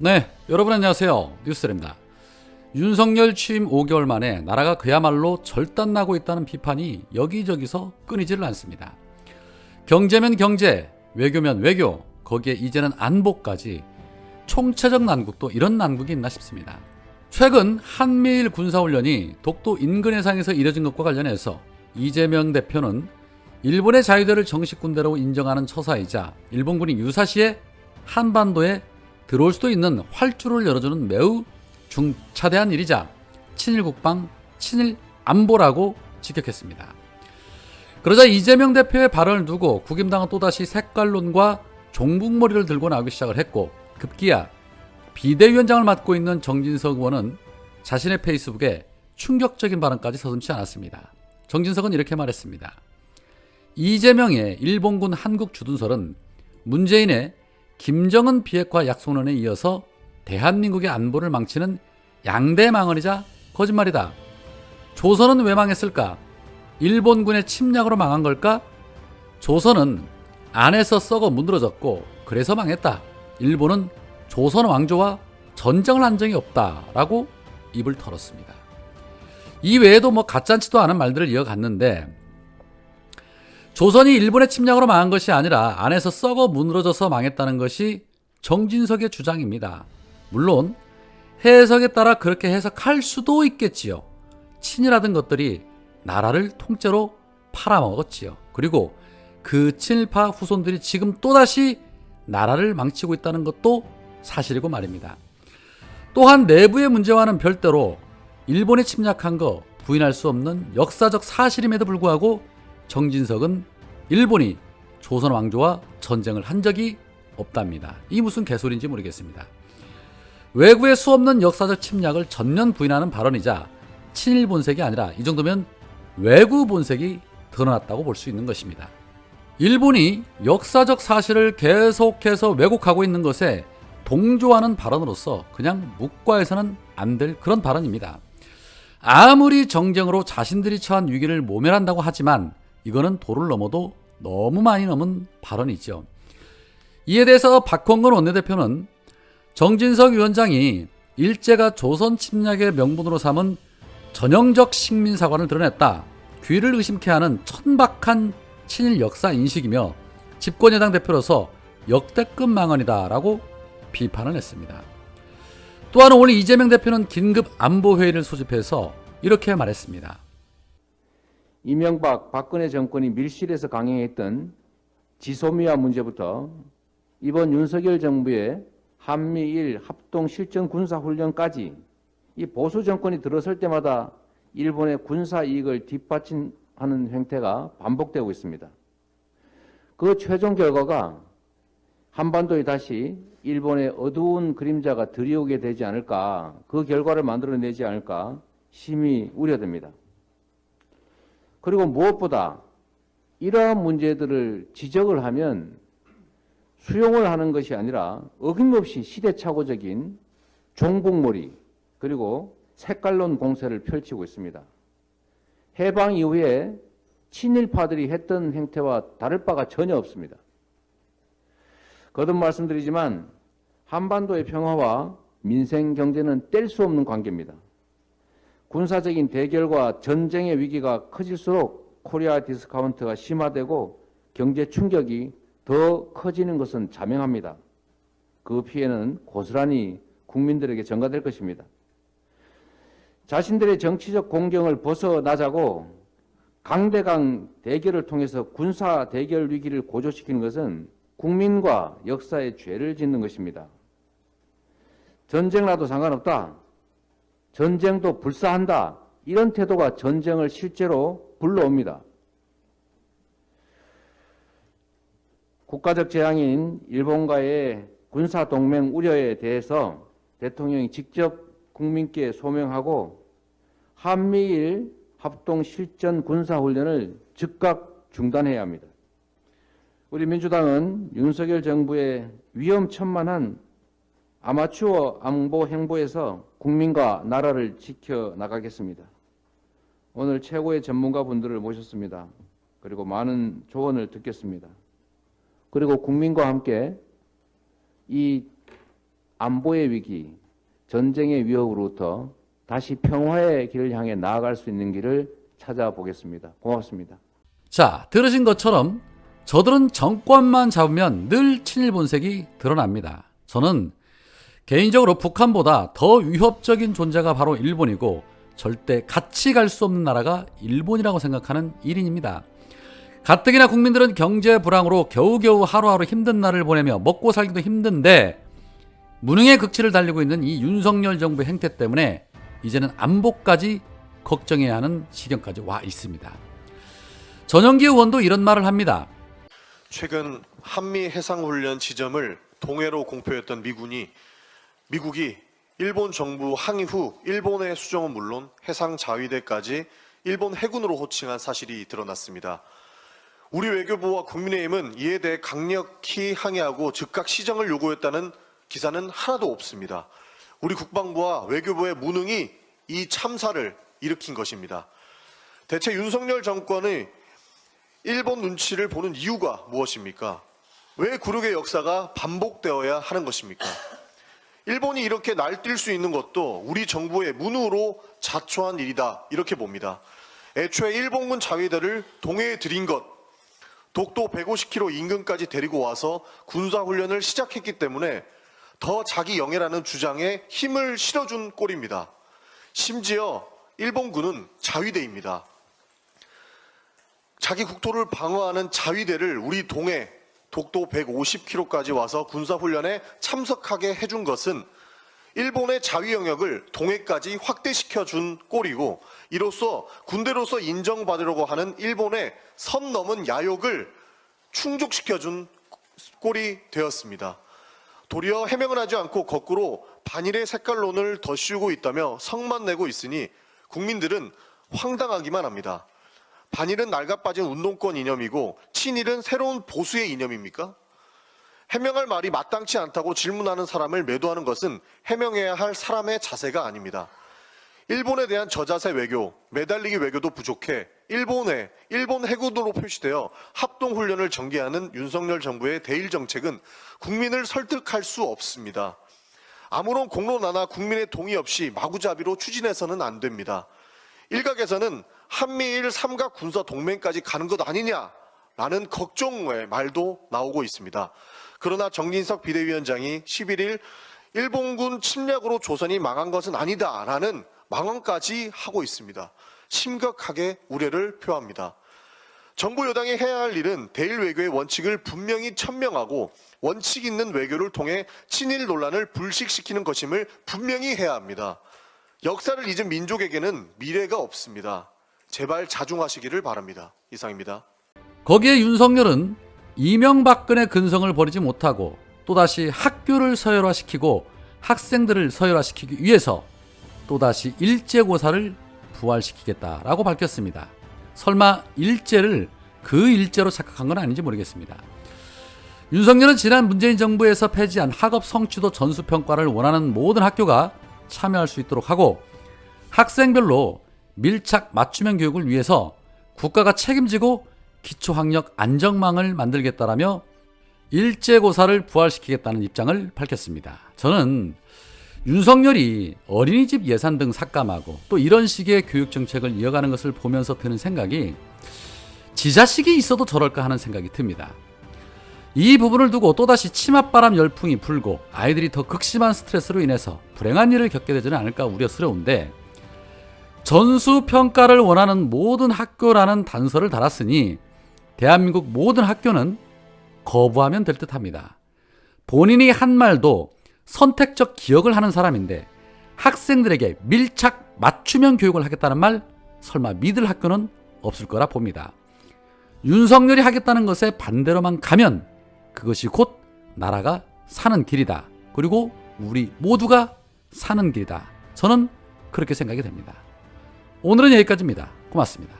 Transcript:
네, 여러분 안녕하세요. 뉴스입니다. 윤석열 취임 5개월 만에 나라가 그야말로 절단나고 있다는 비판이 여기저기서 끊이지를 않습니다. 경제면 경제, 외교면 외교, 거기에 이제는 안보까지 총체적 난국도 이런 난국이 있나 싶습니다. 최근 한미일 군사훈련이 독도 인근 해상에서 이뤄진 것과 관련해서 이재명 대표는 일본의 자유대를 정식 군대로 인정하는 처사이자 일본군이 유사시에 한반도에 들어올 수도 있는 활주를 열어주는 매우 중차대한 일이자 친일 국방, 친일 안보라고 직격했습니다. 그러자 이재명 대표의 발언을 두고 국임당은 또다시 색깔론과 종북머리를 들고 나오기 시작을 했고 급기야 비대위원장을 맡고 있는 정진석 의원은 자신의 페이스북에 충격적인 발언까지 서슴지 않았습니다. 정진석은 이렇게 말했습니다. 이재명의 일본군 한국 주둔설은 문재인의 김정은 비핵화 약속론에 이어서 대한민국의 안보를 망치는 양대 망언이자 거짓말이다. 조선은 왜 망했을까? 일본군의 침략으로 망한 걸까? 조선은 안에서 썩어 문드러졌고 그래서 망했다. 일본은 조선 왕조와 전쟁을 한 적이 없다라고 입을 털었습니다. 이 외에도 뭐 가짠치도 않은 말들을 이어갔는데 조선이 일본의 침략으로 망한 것이 아니라 안에서 썩어 무너져서 망했다는 것이 정진석의 주장입니다. 물론 해석에 따라 그렇게 해석할 수도 있겠지요. 친일하던 것들이 나라를 통째로 팔아먹었지요. 그리고 그 친일파 후손들이 지금 또다시 나라를 망치고 있다는 것도 사실이고 말입니다. 또한 내부의 문제와는 별도로 일본이 침략한 거 부인할 수 없는 역사적 사실임에도 불구하고 정진석은 일본이 조선 왕조와 전쟁을 한 적이 없답니다. 이 무슨 개소리인지 모르겠습니다. 외구의 수 없는 역사적 침략을 전면 부인하는 발언이자 친일 본색이 아니라 이 정도면 외구 본색이 드러났다고 볼 수 있는 것입니다. 일본이 역사적 사실을 계속해서 왜곡하고 있는 것에 동조하는 발언으로서 그냥 묵과해서는 안 될 그런 발언입니다. 아무리 정쟁으로 자신들이 처한 위기를 모면한다고 하지만 이거는 도를 넘어도 너무 많이 넘은 발언이죠. 이에 대해서 박홍근 원내대표는 정진석 위원장이 일제가 조선 침략의 명분으로 삼은 전형적 식민사관을 드러냈다. 귀를 의심케 하는 천박한 친일 역사 인식이며 집권여당 대표로서 역대급 망언이다라고 비판을 했습니다. 또한 오늘 이재명 대표는 긴급 안보회의를 소집해서 이렇게 말했습니다. 이명박 박근혜 정권이 밀실에서 강행했던 지소미아 문제부터 이번 윤석열 정부의 한미일 합동 실전 군사 훈련까지 이 보수 정권이 들어설 때마다 일본의 군사 이익을 뒷받침하는 행태가 반복되고 있습니다. 그 최종 결과가 한반도에 다시 일본의 어두운 그림자가 드리우게 되지 않을까, 그 결과를 만들어내지 않을까 심히 우려됩니다. 그리고 무엇보다 이러한 문제들을 지적을 하면 수용을 하는 것이 아니라 어김없이 시대착오적인 종북몰이 그리고 색깔론 공세를 펼치고 있습니다. 해방 이후에 친일파들이 했던 행태와 다를 바가 전혀 없습니다. 거듭 말씀드리지만 한반도의 평화와 민생 경제는 뗄 수 없는 관계입니다. 군사적인 대결과 전쟁의 위기가 커질수록 코리아 디스카운트가 심화되고 경제 충격이 더 커지는 것은 자명합니다. 그 피해는 고스란히 국민들에게 전가될 것입니다. 자신들의 정치적 공경을 벗어나자고 강대강 대결을 통해서 군사 대결 위기를 고조시키는 것은 국민과 역사에 죄를 짓는 것입니다. 전쟁 나도 상관없다. 전쟁도 불사한다. 이런 태도가 전쟁을 실제로 불러옵니다. 국가적 재앙인 일본과의 군사 동맹 우려에 대해서 대통령이 직접 국민께 소명하고 한미일 합동 실전 군사 훈련을 즉각 중단해야 합니다. 우리 민주당은 윤석열 정부의 위험천만한 아마추어 안보 행보에서 국민과 나라를 지켜 나가겠습니다. 오늘 최고의 전문가 분들을 모셨습니다. 그리고 많은 조언을 듣겠습니다. 그리고 국민과 함께 이 안보의 위기, 전쟁의 위협으로부터 다시 평화의 길을 향해 나아갈 수 있는 길을 찾아보겠습니다. 고맙습니다. 자, 들으신 것처럼 저들은 정권만 잡으면 늘 친일 본색이 드러납니다. 저는 개인적으로 북한보다 더 위협적인 존재가 바로 일본이고 절대 같이 갈 수 없는 나라가 일본이라고 생각하는 1인입니다. 가뜩이나 국민들은 경제 불황으로 겨우겨우 하루하루 힘든 날을 보내며 먹고 살기도 힘든데 무능의 극치를 달리고 있는 이 윤석열 정부의 행태 때문에 이제는 안보까지 걱정해야 하는 지경까지 와 있습니다. 전영기 의원도 이런 말을 합니다. 최근 한미 해상훈련 지점을 동해로 공표했던 미군이 미국이 일본 정부 항의 후 일본의 수정은 물론 해상 자위대까지 일본 해군으로 호칭한 사실이 드러났습니다. 우리 외교부와 국민의힘은 이에 대해 강력히 항의하고 즉각 시정을 요구했다는 기사는 하나도 없습니다. 우리 국방부와 외교부의 무능이 이 참사를 일으킨 것입니다. 대체 윤석열 정권의 일본 눈치를 보는 이유가 무엇입니까? 왜 굴욕의 역사가 반복되어야 하는 것입니까? 일본이 이렇게 날뛸 수 있는 것도 우리 정부의 무능으로 자초한 일이다 이렇게 봅니다. 애초에 일본군 자위대를 동해에 들인 것, 독도 150km 인근까지 데리고 와서 군사훈련을 시작했기 때문에 더 자기 영예라는 주장에 힘을 실어준 꼴입니다. 심지어 일본군은 자위대입니다. 자기 국토를 방어하는 자위대를 우리 동해 독도 150km까지 와서 군사훈련에 참석하게 해준 것은 일본의 자위 영역을 동해까지 확대시켜 준 꼴이고 이로써 군대로서 인정받으려고 하는 일본의 선 넘은 야욕을 충족시켜 준 꼴이 되었습니다. 도리어 해명을 하지 않고 거꾸로 반일의 색깔론을 더 씌우고 있다며 성만 내고 있으니 국민들은 황당하기만 합니다. 반일은 낡아빠진 운동권 이념이고 친일은 새로운 보수의 이념입니까? 해명할 말이 마땅치 않다고 질문하는 사람을 매도하는 것은 해명해야 할 사람의 자세가 아닙니다. 일본에 대한 저자세 외교, 매달리기 외교도 부족해 일본에 일본 해군으로 표시되어 합동훈련을 전개하는 윤석열 정부의 대일 정책은 국민을 설득할 수 없습니다. 아무런 공론화나 국민의 동의 없이 마구잡이로 추진해서는 안 됩니다. 일각에서는 한미일 삼각 군사 동맹까지 가는 것 아니냐라는 걱정의 말도 나오고 있습니다. 그러나 정진석 비대위원장이 11일 일본군 침략으로 조선이 망한 것은 아니다라는 망언까지 하고 있습니다. 심각하게 우려를 표합니다. 정부 여당이 해야 할 일은 대일 외교의 원칙을 분명히 천명하고 원칙 있는 외교를 통해 친일 논란을 불식시키는 것임을 분명히 해야 합니다. 역사를 잊은 민족에게는 미래가 없습니다. 제발 자중하시기를 바랍니다. 이상입니다. 거기에 윤석열은 이명박근혜 근성을 버리지 못하고 또다시 학교를 서열화시키고 학생들을 서열화시키기 위해서 또다시 일제고사를 부활시키겠다라고 밝혔습니다. 설마 일제를 그 일제로 착각한 건 아닌지 모르겠습니다. 윤석열은 지난 문재인 정부에서 폐지한 학업 성취도 전수평가를 원하는 모든 학교가 참여할 수 있도록 하고 학생별로 밀착 맞춤형 교육을 위해서 국가가 책임지고 기초학력 안정망을 만들겠다라며 일제고사를 부활시키겠다는 입장을 밝혔습니다. 저는 윤석열이 어린이집 예산 등 삭감하고 또 이런 식의 교육 정책을 이어가는 것을 보면서 드는 생각이 지 자식이 있어도 저럴까 하는 생각이 듭니다. 이 부분을 두고 또다시 치맛바람 열풍이 불고 아이들이 더 극심한 스트레스로 인해서 불행한 일을 겪게 되지는 않을까 우려스러운데 전수 평가를 원하는 모든 학교라는 단서를 달았으니 대한민국 모든 학교는 거부하면 될 듯 합니다. 본인이 한 말도 선택적 기억을 하는 사람인데 학생들에게 밀착 맞춤형 교육을 하겠다는 말 설마 믿을 학교는 없을 거라 봅니다. 윤석열이 하겠다는 것에 반대로만 가면 그것이 곧 나라가 사는 길이다. 그리고 우리 모두가 사는 길이다. 저는 그렇게 생각이 됩니다. 오늘은 여기까지입니다. 고맙습니다.